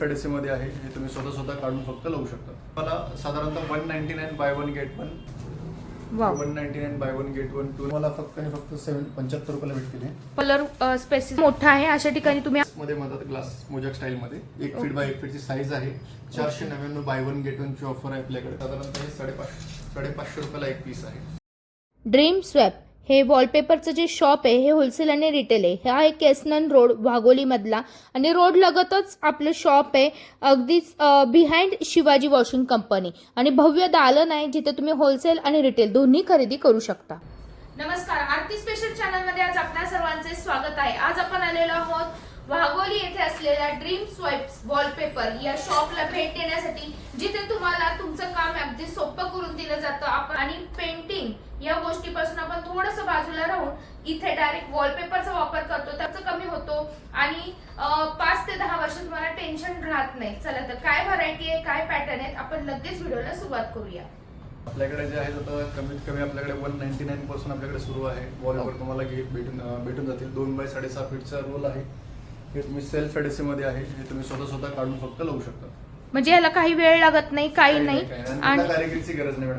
पेडेसी मध्ये आहे. हे तुम्ही स्वतः स्वतः काढून फक्त लावू शकता. मला साधारणतः one ninety nine buy one get one one ninety nine buy one get one two मला फक्त आणि फक्त सेवन पंच्याहत्तर रुपयाला भेटतील हे. कलर स्पेसिस मोठा आहे. अशा ठिकाणी तुम्ही मध्ये म्हणतात ग्लास मोजक स्टाईल मध्ये. एक फीट बाय एक फीटची साईज आहे. चारशे नव्याण्णव बाय वन गेट वन ची ऑफर आहे आपल्याकडे. साधारणतः हे साडेपाचशे साडेपाचशे रुपयाला एक पीस आहे. ड्रीम स्वॅप हे वॉलपेपरचं जे शॉप आहे हे होलसेल आणि रिटेल आहे. हा आहे केसनन रोड वाघोलीमधला आणि रोड लगतच आपलं शॉप आहे अगदीच बिहाइंड शिवाजी वॉशिंग कंपनी आणि भव्य दालन आहे जिथे तुम्ही होलसेल आणि रिटेल दोन्ही खरेदी करू शकता. नमस्कार आरती स्पेशल चॅनलमध्ये आज आपल्या सर्वांचे स्वागत आहे. आज आपण आलेलो आहोत वाघोली येथे असलेल्या ड्रीम स्वाइप्स वॉलपेपर या शॉपला भेट देण्यासाठी जिथे तुम्हाला तुमचं काम अगदी सोपं करून दिलं जातं. आपण आणि पेंटिंग या गोष्टीपासून आपण थोडंसं बाजूला राहून इथे डायरेक्ट वॉलपेपरचा वापर करतो. त्याचं कमी होतो. आणि पाच ते दहा वर्ष तुम्हाला टेन्शन राहत नाही. चला तर काय व्हरायटी आहे काय पॅटर्न आहेत आपण लगेच व्हिडिओला सुरुवात करूया. आपल्याकडे जे आहे आता कमीत कमी आपल्याकडे वन नाईन्टी नाईन पासून आपल्याकडे सुरू आहे. वॉलवर तुम्हाला गेट भेटून भेटून जातील. दोन बाय साडेसहा फीटचा रोल आहे. हे तुम्ही सेल्फ एडेसी मध्ये आहे. हे तुम्ही स्वतः स्वतः काढून फक्त लावू शकता. म्हणजे याला काही वेळ लागत नाही काही नाही. आणि गरज नाही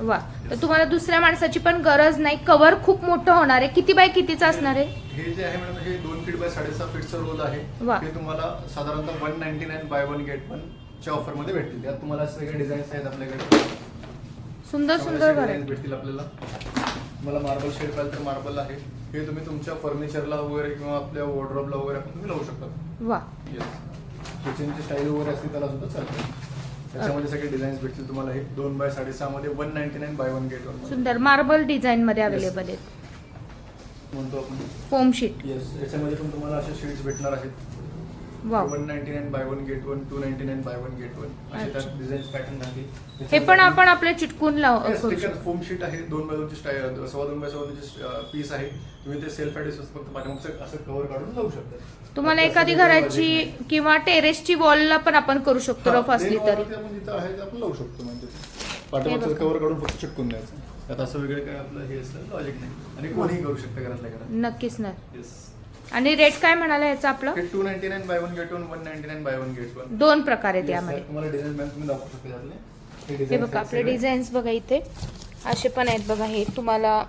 वा. तर तुम्हाला दुसऱ्या माणसाची पण गरज नाही. कव्हर खूप मोठं होणार आहे. किती बाय कितीचं असणार आहे? हे जे आहे मॅडम हे दोन फीट बाय साडेसहा फीटचा रोल आहे. हे तुम्हाला साधारणतः one ninety nine buy one get one च्या ऑफरमध्ये भेटतील. यात तुम्हाला सगळे डिझाईन्स आहेत आपल्याकडे. सुंदर सुंदर भेटतील आपल्याला. मला मार्बल शेड पाहिजे तर मार्बल आहे. हे तुम्ही तुमच्या फर्निचरला वगैरे किंवा आपल्या वॉर्ड्रॉपला वगैरे आपण तुम्ही लावू शकता. वा. येस किचनची स्टाईल वगैरे असते त्याला सुद्धा चालते. त्याच्यामध्ये सगळे डिझाईन्स भेटतील तुम्हाला. हे दोन बाय साडेसहा मध्ये one ninety nine buy one get one सुंदर. मार्बल डिझाईन मध्ये अवेलेबल आहेत. म्हणतो आपण? फोम शीट येस याच्यामध्ये पण तुम्हाला असे शीट्स भेटणार आहेत. One ninety nine buy one get one two ninety nine buy one get one असे अच्छा. त्यात डिझाईन्स पॅटर्न आहे हे पण आपण आपल्या चिटकून लाव फोम शीट आहे दोन बाय दोनची सव्वा दोन बाय सव्वा दोनची पीस आहे. तुम्ही ते सेल्फ ॲडिस फक्त पाठीमागचं असं कव्हर काढून लावू शकता. तुम्हाला एखादी घराची. किंवा टेरेसची वॉलला पण आपण करू शकतो रफ असली तरी. आपण जिथं आहे ते आपण लावू शकतो म्हणजे. पाठीमागचं. कव्हर काढून फक्त चिटकून द्यायचं. त्यात असं वेगळं काय आपलं हे असतं लॉजिक नाही. आणि कोणीही करू शकतं घरातल्या घरात. नक्कीच ना येस आणि रेट काय म्हणाला याचा आपलं? हे two ninety nine buy one get one one ninety nine buy one get one दोन प्रकार आहेत यामध्ये. तुम्हाला डिझाईन मॅम तुम्ही दाखवू शकता त्यातले हे बघा आपले. डिझाईन्स बघा इथे. असे पण आहेत बघा हे तुम्हाला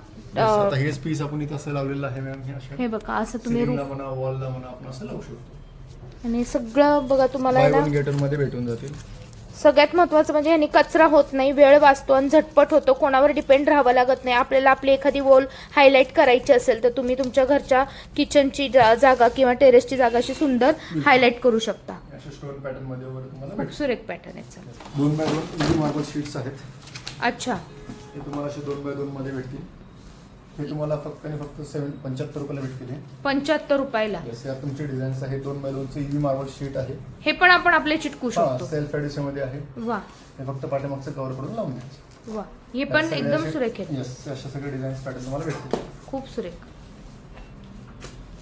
हेच पीस आपण इथं असं लावलेलं आहे मॅम हे अशा हे बघा असं तुम्ही roof- म्हणा वॉलला म्हणा आपण असं लावू शकतो. आणि सगळं बघा तुम्हाला मध्ये भेटून जातील. सगळ्यात महत्वाचं म्हणजे ह्यानी कचरा होत नाही वेळ वाचतो आणि झटपट होतो. कोणावर डिपेंड राहावं लागत नाही. आपल्याला आपली एखादी वॉल हायलाईट करायची असेल तर तुम्ही तुमच्या घरच्या किचनची जागा किंवा टेरेसची जागा अशी सुंदर हायलाईट करू शकता. खूप सुरेख पॅटर्न आहे चला. दोन बाय दोन इझी मार्बल शीट्स आहेत. अच्छा. हे तुम्हाला असे दोन बाय दोन मध्ये भेटतील. हे तुम्हाला फक्त आणि फक्त सेवन पंच्याहत्तर रुपयाला भेटतील हे. पंच्याहत्तर रुपयाला. Yes, यात तुमचे डिझाईन्स आहे दोन बाय दोनचे इव्ही मार्बल शीट आहे. हे पण आपण आपले चिटकू शकतो. सेल्फ एडिशनमध्ये आहे. वा. हे फक्त पाठीमागचं कव्हर करून लावून द्यायचं वा. हे पण एकदम सुरेख आहे येस अशा सगळे डिझाईन्स पॅटर्न तुम्हाला भेटतील. खूप सुरेख.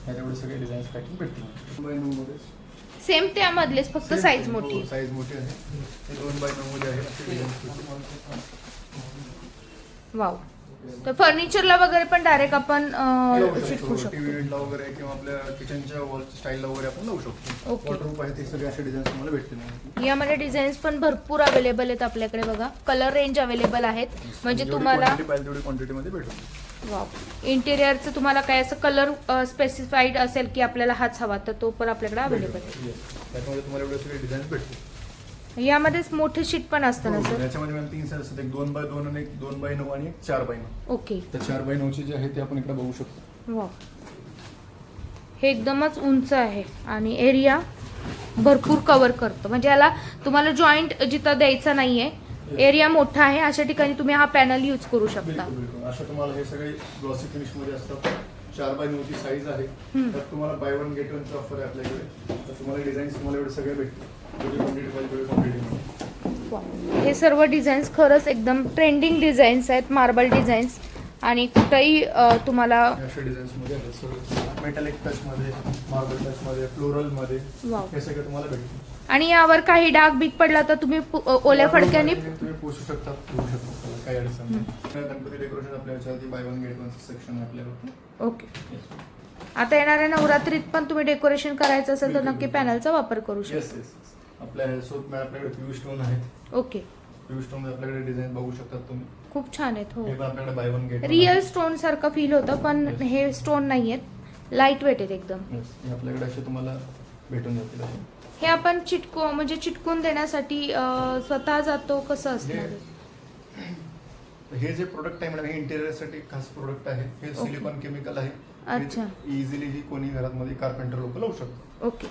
ह्याच्याकडे सगळे डिझाईन्स पॅटर्न भेटतील. बाय नऊ मध्ये. सेम त्यामधलेच फक्त साईज मोठी. साईज मोठी आहे. हे दोन बाय नऊ मध्ये आहे. असे डिझाईन्स वाव. तर फर्निचरला वगैरे पण डायरेक्ट आपण अं, चिटकू टीव्ही शकतो. युनिटला वगैरे किंवा आपल्या किचनच्या वॉल स्टाईलला वगैरे आपण लावू शकतो. Okay. वॉटरप्रूफ आहे ते सगळे असे डिझाईन्स तुम्हाला भेटतील. यामध्ये डिझाईन्स पण भरपूर अवेलेबल आहेत आपल्याकडे बघा. कलर रेंज अवेलेबल आहेत. म्हणजे तुम्हाला quantity पाहिजे तेवढी क्वांटिटी मध्ये भेटून वाव इंटेरियरचं तुम्हाला काय असं कलर स्पेसिफाईड असेल की आपल्याला हाच हवा तर तो पण आपल्याकडे अवेलेबल आहे. त्याच्यामध्ये तुम्हाला एवढे सगळे डिझाईन्स भेटतील. यामध्येच मोठे शीट पण असतं ना हो, सर? याच्यामध्ये मॅम तीन साईज असतात एक दोन बाय दोन आणि एक दोन बाय नऊ आणि एक चार बाय नऊ. ओके. तर चार बाय नऊची जे आहे ते आपण इकडे बघू शकतो. हे एकदमच उंच आहे आणि एरिया भरपूर कव्हर करतो. म्हणजे याला तुम्हाला जॉईंट जिथं द्यायचा नाहीये एरिया मोठा आहे अशा ठिकाणी तुम्ही हा पॅनल यूज करू शकता. बिलकुल बिलकुल. असं तुम्हाला हे सगळे ग्लॉसी फिनिशमध्ये असतात. चार बाय नऊची साईज आहे. तर तुम्हाला बाय वन गेट वनची ऑफर आहे आपल्याकडे. तर तुम्हाला डिझाईन्स तुम्हाला एवढे सगळे भेटतील. क्वांटिटी पाहिजे क्वांटिटी. हे सर्व डिझाईन्स खरंच एकदम ट्रेंडिंग डिझाईन्स आहेत मार्बल डिझाईन्स आणि कुठंही तुम्हाला अशा डिझाईन्समध्ये आहेत सगळं. मेटॅलिक टच मध्ये मार्बल टच मध्ये फ्लोरलमध्ये वाव. हे सगळं तुम्हाला भेटतील. आणि यावर काही डाग बीक पडला तर तुम्ही ओल्या फडक्याने तुम्ही पोचू शकता. शकता काही अडचण नाही. गणपती डेकोरेशन आपल्या याच्यावरती buy one get one section आहे आपल्याकडे ओके. आता येणाऱ्या नवरात्रीत पण तुम्ही डेकोरेशन करायचं असेल तर नक्की. पॅनलचा वापर करू येस शकता येस आपल्या सोप आपल्याकडे स्टोन आहेत. ओके. पियू स्टोन आपल्याकडे डिझाईन बघू शकतात तुम्ही. खूप छान आहेत हो. हे आपल्याकडे buy one get real stone सारखं फील होतं पण. हे स्टोन नाही आहेत लाइट वेट आहेत एकदम. हे आपल्याकडे असे तुम्हाला भेटून जातील. हे आपण चिटको म्हणजे चिटकून देण्यासाठी स्वतः जातो कसं असणार? आहे? हे जे प्रोडक्ट आहे मॅडम हे इंटेरियरसाठी खास प्रोडक्ट आहे. हे. सिलिकॉन केमिकल आहे. अच्छा. इझिली ही कोणी घरात मध्ये कार्पेंटर लोक लावू शकतो ओके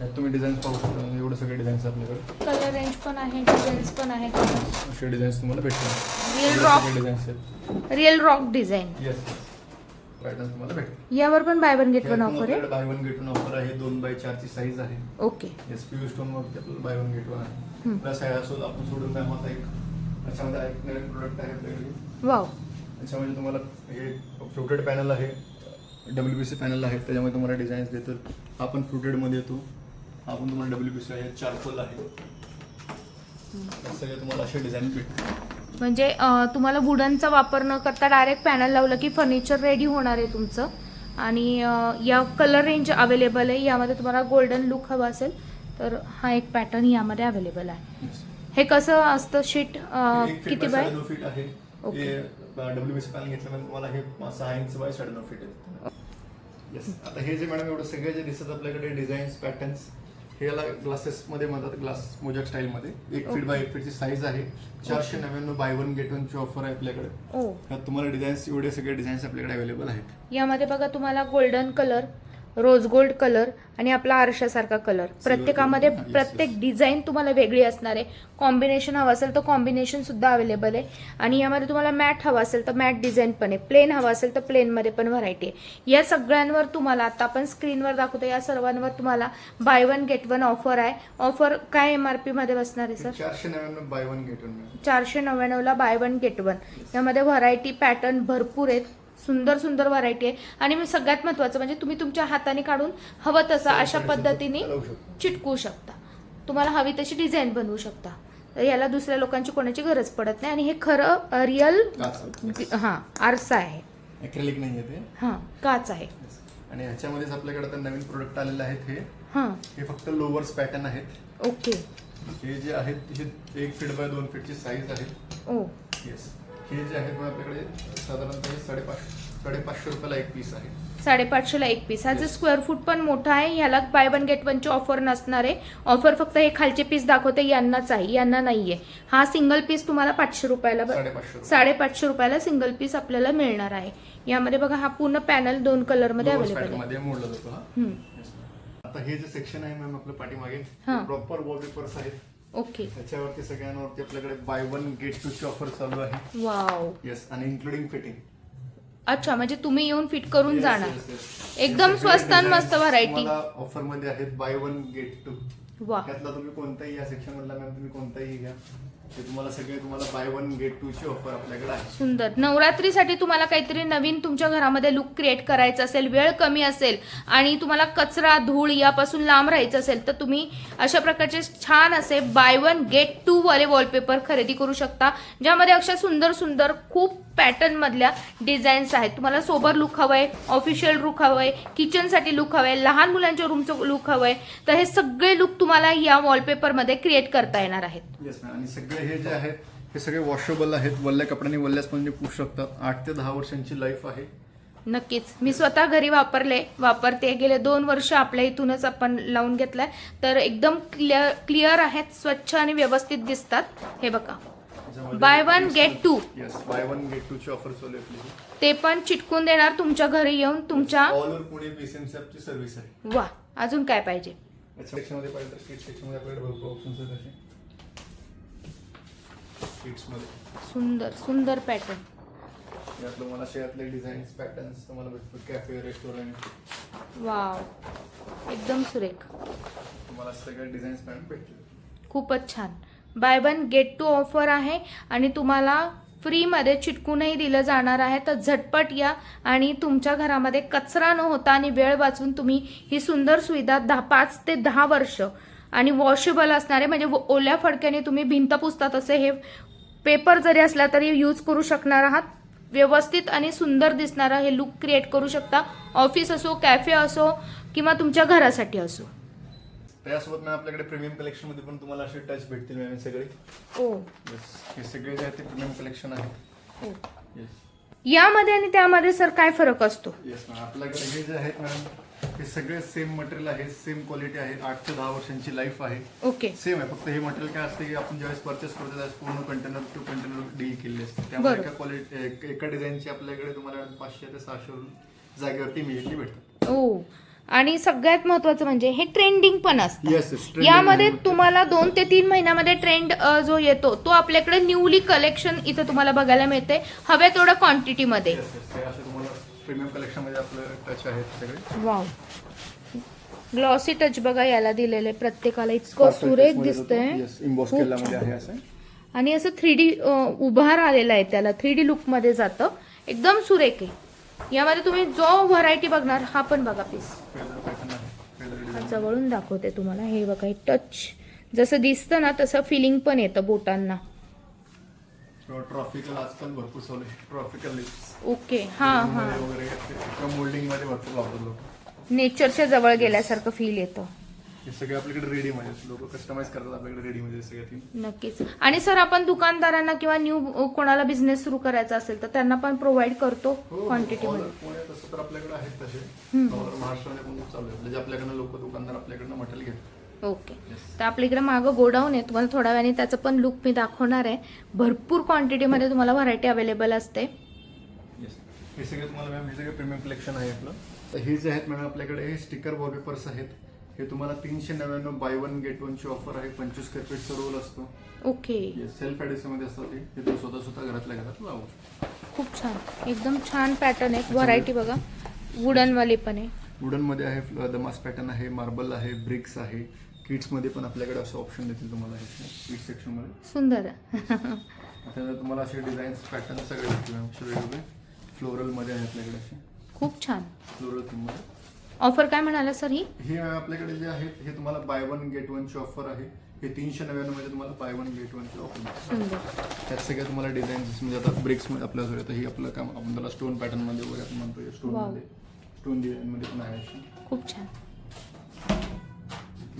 यात तुम्ही डिझाईन पाहू शकता. म्हणजे एवढे सगळे डिझाईन्स आपल्याकडे. कलर रेंज पण आहे डिझाईन्स पण आहे. असे डिझाईन्स तुम्हाला भेटतील. रिअल रॉक डिझाईन्स आहेत. Real rock design yes pattern तुम्हाला भेटतील. यावर पण buy one get one offer आहे? Buy one get one offer आहे. दोन बाय चारची साईज आहे. Okay S P U stone वरती आपल्याला बाय वन गेट वन. आहे. प्लस आहे असो आपण सोडून नाही आता एक त्याच्यामध्ये एक नवीन प्रोडक्ट आहे आपल्याकडे. वाव. त्याच्यामध्ये तुम्हाला हे फ्रुटेड पॅनल आहे डब्ल्यू पी सी पॅनल आहे त्याच्यामध्ये तुम्हाला डिझाईन्स देतो. हा पण फ्रुटेडमध्ये येतो. हा पण तुम्हाला डब्ल्यू पी सी आहे चारकोल आहे. सगळे तुम्हाला असे डिझाईन भेटतील. म्हणजे तुम्हाला वुडनचा वापर न करता डायरेक्ट पॅनल लावलं की फर्निचर रेडी होणार आहे तुमचं. आणि या कलर रेंज अवेलेबल आहे. यामध्ये तुम्हाला गोल्डन लुक हवा असेल तर हा एक पॅटर्न यामध्ये अवेलेबल आहे. हे कसं असतं? शीट किती फीट बाय? फीट आहे. Okay. W B C panel घेतल्यानंतर तुम्हाला हे सहा इंच बाय साडेनऊ फीट आहे. येस आता हे जे मॅडम एवढं सगळे जे दिसत आपल्याकडे डिझाईन्स पॅटर्न्स हे याला ग्लासेस मध्ये म्हणतात ग्लास मोजक स्टाईल मध्ये. एक फीट. बाय एक फीटची साईज आहे. चारशे नव्याण्णव बाय वन गेट वन ची ऑफर आहे आपल्याकडे. तुम्हाला डिझाईन्स एवढे सगळे डिझाईन्स आपल्याकडे अवेलेबल आहेत. यामध्ये बघा तुम्हाला golden colour rose gold colour आणि आपला आरशासारखा कलर. प्रत्येकामध्ये प्रत्येक. डिझाईन तुम्हाला वेगळी असणार आहे. कॉम्बिनेशन हवं असेल तर कॉम्बिनेशन सुद्धा अवेलेबल आहे. आणि यामध्ये तुम्हाला मॅट हवा असेल तर मॅट डिझाईन पण आहे. प्लेन हवा असेल तर प्लेनमध्ये पण व्हरायटी आहे. या सगळ्यांवर तुम्हाला आता आपण स्क्रीनवर दाखवतो या सर्वांवर तुम्हाला buy one get one offer आहे. ऑफर काय एम आर पीमध्ये बसणार आहे सर चारशे नव्याण्णव बाय वन गेट वन चारशे नव्याण्णवला बाय वन गेट वन यामध्ये व्हरायटी पॅटर्न भरपूर आहेत. सुंदर सुंदर व्हरायटी आहे. आणि मी सगळ्यात महत्त्वाचं म्हणजे तुम्ही तुमच्या हाताने काढून हवं तसं अशा पद्धतीने लावू शकतो. तुम्हाला हवी तशी डिझाईन बनवू शकता. तर याला दुसऱ्या लोकांची कोणाची गरज पडत नाही. आणि हे खरं रिअल हां आरसा आहे. ॲक्रेलिक नाही आहे ते. हां काच आहे. आणि ह्याच्यामध्येच आपल्याकडे आता नवीन प्रोडक्ट आलेले आहेत हे. हां. हे फक्त लोवर्स पॅटर्न आहेत. ओके. हे जे आहेत हे एक फीट बाय दोन फीटची साईज आहे. ओ. येस हे जे आहेत आपल्याकडे साधारणतः हे साडेपाचशे रुपयाला एक पीस आहे. साडेपाचशेला एक पीस हा जे. स्क्वेअर फूट पण मोठा आहे ह्याला बाय वन गेट वनची ऑफर नसणार आहे. ऑफर फक्त हे खालचे पीस दाखवते यांनाच आहे यांना नाहीये. हा सिंगल पीस तुम्हाला पाचशे रुपयाला साडेपाचशे रुपये. साडेपाचशे रुपयाला सिंगल पीस आपल्याला मिळणार आहे. यामध्ये बघा हा पूर्ण पॅनल दोन कलरमध्ये अवेलेबल आहे. आता हे जे सेक्शन आहे मॅम आपलं पाठीमागे. प्रॉपर वॉलपेपर्स आहेत. ओके त्याच्यावरती सगळ्यांवरती आपल्याकडे बाय वन गेट टू ची ऑफर चालू आहे. वाव येस आणि इन्क्लुडिंग फिटिंग अच्छा म्हणजे तुम्ही येऊन फिट करून जाणार. एकदम स्वस्त आणि मस्त variety. ऑफरमध्ये आहेत बाय वन गेट टू वा त्यातला तुम्ही कोणताही या सेक्शन मधला मॅम तुम्ही कोणताही घ्या. ते तुम्हाला सगळे तुम्हाला बाय वन गेट टू ची ऑफर आपल्याकडे आहे. सुंदर. नवरात्रीसाठी तुम्हाला काहीतरी नवीन तुमच्या घरामध्ये लुक क्रिएट करायचा असेल वेळ कमी असेल आणि तुम्हाला कचरा धूळ यापासून लांब राहायचं असेल तर तुम्ही अशा प्रकारचे छान असे बाय वन गेट टू वाले वॉलपेपर खरेदी करू शकता ज्यामध्ये अशा सुंदर सुंदर खूप पॅटर्न मधल्या डिझाईन्स आहेत. तुम्हाला सोबर लुक हवंय ऑफिशियल लुक हवंय किचनसाठी लुक हवंय लहान मुलांच्या रूमचं लुक हवंय तर हे सगळे लुक तुम्हाला या वॉलपेपरमध्ये क्रिएट करता येणार आहेत. आणि सगळे हे जे आहेत हे सगळे वॉशेबल आहेत वल्ल्या कपड्यांनी वल्ल्या स्पंजने पुसू शकतात आठ ते दहा वर्षांची लाईफ आहे. नक्कीच. मी स्वतः घरी वापरले वापरते. गेले दोन वर्ष आपल्या इथूनच आपण लावून घेतलाय. तर एकदम क्लिअर क्लिअर आहेत स्वच्छ आणि व्यवस्थित दिसतात. हे बघा. Buy one, get two. Yes buy one get two ची ऑफर चालू आहे आपली. ते पण चिटकून देणार तुमच्या घरी येऊन तुमच्या ऑल ओव्हर पुणे बीसीएमसी ची सर्व्हिस आहे. वा अजून काय पाहिजे? याच्या सेक्शनमध्ये पाहिजे तर किट सेक्शनमध्ये आपल्याकडे भरपूर ऑप्शन्स आहेत असे. सुंदर सुंदर पॅटर्न यात तुम्हाला शेअरतले डिझाईन्स पॅटर्न्स तुम्हाला भेटतो कॅफे रेस्टॉरंट वाव एकदम सुरेख. तुम्हाला डिझाईन्स पॅटर्न भेटतील. खूपच छान. Buy one get two offer आहे आणि तुम्हाला फ्रीमध्ये चिटकूनही दिलं जाणार आहे. तर झटपट या आणि तुमच्या घरामध्ये कचरा न होता आणि वेळ वाचून तुम्ही ही सुंदर सुविधा दहा पाच ते दहा वर्ष आणि वॉशेबल असणारे म्हणजे ओल्या फडक्याने तुम्ही भिंत पुसतात असे हे पेपर जरी असला तरी यूज करू शकणार आहात. व्यवस्थित आणि सुंदर दिसणारा हे लुक क्रिएट करू शकता. ऑफिस असो कॅफे असो किंवा तुमच्या घरासाठी असो. त्यासोबत मॅम आपल्याकडे प्रीमियम कलेक्शनमध्ये पण तुम्हाला असे टच भेटतील मॅम हे सगळे. ओ येस हे सगळे जे आहे ते प्रीमियम कलेक्शन आहे हो. यामध्ये आणि त्यामध्ये सर काय फरक असतो? येस मॅम आपल्याकडे हे जे आहेत मॅम हे सगळे सेम मटेरियल आहे सेम क्वालिटी आहे. आठ ते दहा वर्षांची लाईफ आहे. ओके सेम आहे. फक्त हे मटेरियल काय असते की आपण ज्यावेळेस परचेस करतो त्यावेळेस पूर्ण कंटेनर टू कंटेनर डील केलेली असते. त्यामुळे. एका क्वालिटी एका डिझाईनची आपल्याकडे तुम्हाला पाचशे ते सहाशे जागेवरती इमिजिएटली भेटतात. ओ. आणि सगळ्यात महत्वाचं म्हणजे हे ट्रेंडिंग पण असतं. यामध्ये तुम्हाला दोन ते तीन महिन्यामध्ये ट्रेंड जो येतो तो आपल्याकडे न्यूली कलेक्शन इथं तुम्हाला बघायला मिळते हव्या तेवढ्या क्वांटिटीमध्ये प्रीमियम कलेक्शनमध्ये आपलं टच आहेत सगळे. वाव ग्लॉसी टच बघा याला दिलेले प्रत्येकाला इतकं सुरेख दिसतंय. खूप. आहे असं. आणि असं थ्री डी उभार आलेला आहे त्याला. थ्री डी लुकमध्ये जातं. एकदम सुरेख आहे. यामध्ये तुम्ही जो व्हरायटी बघणार हा पण बघा आहे. हा डिझाईन जवळून दाखवते तुम्हाला. हे बघा हे टच जसं दिसतं ना तसं फिलिंग पण येतं बोटांना. किंवा ट्रॉफिकल आजकाल भरपूर चालू आहे. ट्रॉफिकल लिप्स ओके हा हा. वगैरे किंवा मोल्डिंगमध्ये भरपूर वापरत लोक. नेचरच्या जवळ गेल्यासारखं फील येतं. हे सगळे आपल्याकडे रेडी मध्ये लोक कस्टमाइज करतात आपल्याकडे रेडी मध्ये नक्कीच. आणि सर आपण दुकानदारांना किंवा न्यू कोणाला बिझनेस सुरू करायचा असेल तर त्यांना पण प्रोव्हाइड करतो हो, क्वांटिटीमध्ये पुण्यात तसं तर आपल्याकडे आहेत तसे. पण खूप चालू आहे. म्हणजे आपल्याकडनं लोक दुकानदार आपल्याकडनं मटेरियल घेतात. ओके. तर आपल्या इकडे मागं गोडाऊन आहे. तुम्हाला थोड्या वेळाने त्याचं पण लुक मी दाखवणार आहे. भरपूर क्वांटिटीमध्ये तुम्हाला व्हरायटी अवेलेबल असते. हे सगळे तुम्हाला मॅम हे सगळे प्रीमियम कलेक्शन आहे आपलं. तर हे जे आहेत मॅम आपल्याकडे हे स्टिकर वॉलपेपर्स आहेत. हे तुम्हाला तीनशे नव्याण्णव बाय वन गेट वन ची ऑफर आहे. पंचवीस स्क्वेअर फीटचा रोल असतो. ओके. सेल्फमध्ये असतात ते. हे तुम्ही स्वतः स्वतः घरातल्या घरात लावू शकता. खूप छान. एकदम छान पॅटर्न आहे. व्हरायटी बघा. वुडनवाली पण आहे. वुडनमध्ये आहे दमास पॅटर्न आहे मार्बल आहे ब्रिक्स आहे. किट्समध्ये पण आपल्याकडे असं ऑप्शन देतील तुम्हाला हे किट सेक्शनमध्ये. सुंदर. त्याच्यानंतर तुम्हाला असे डिझाईन्स पॅटर्न सगळे भेटतील वेगवेगळे फ्लोरलमध्ये. आहे आपल्याकडे असे. खूप छान. फ्लोरल थीममध्ये. ऑफर काय म्हणाला सर ही? हे आपल्याकडे जे आहेत हे तुम्हाला बाय वन गेट वन ची ऑफर आहे. हे तीनशे नव्याण्णवमध्ये तुम्हाला बाय वन गेट वन ची ऑफर त्यात सगळ्या तुम्हाला डिझाईन्स म्हणजे आता ब्रिक्समध्ये आपल्याकडे तर ही आपलं काम आपण त्याला स्टोन पॅटर्नमध्ये वगैरे आपण म्हणतो स्टोन Wow. मध्ये. स्टोन डिझाईन मध्ये पण आहे अशी खूप छान.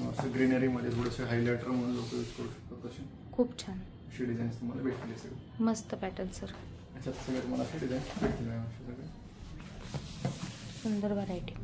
किंवा असं ग्रीनरी मध्ये थोडेसे हायलायटर म्हणून लोक यूज करू शकतात तसे. खूप छान. असे डिझाईन्स तुम्हाला भेटतील सगळे. मस्त पॅटर्न सर याच्यात सगळे तुम्हाला असे डिझाईन्स भेटतील. मॅम सुंदर व्हरायटी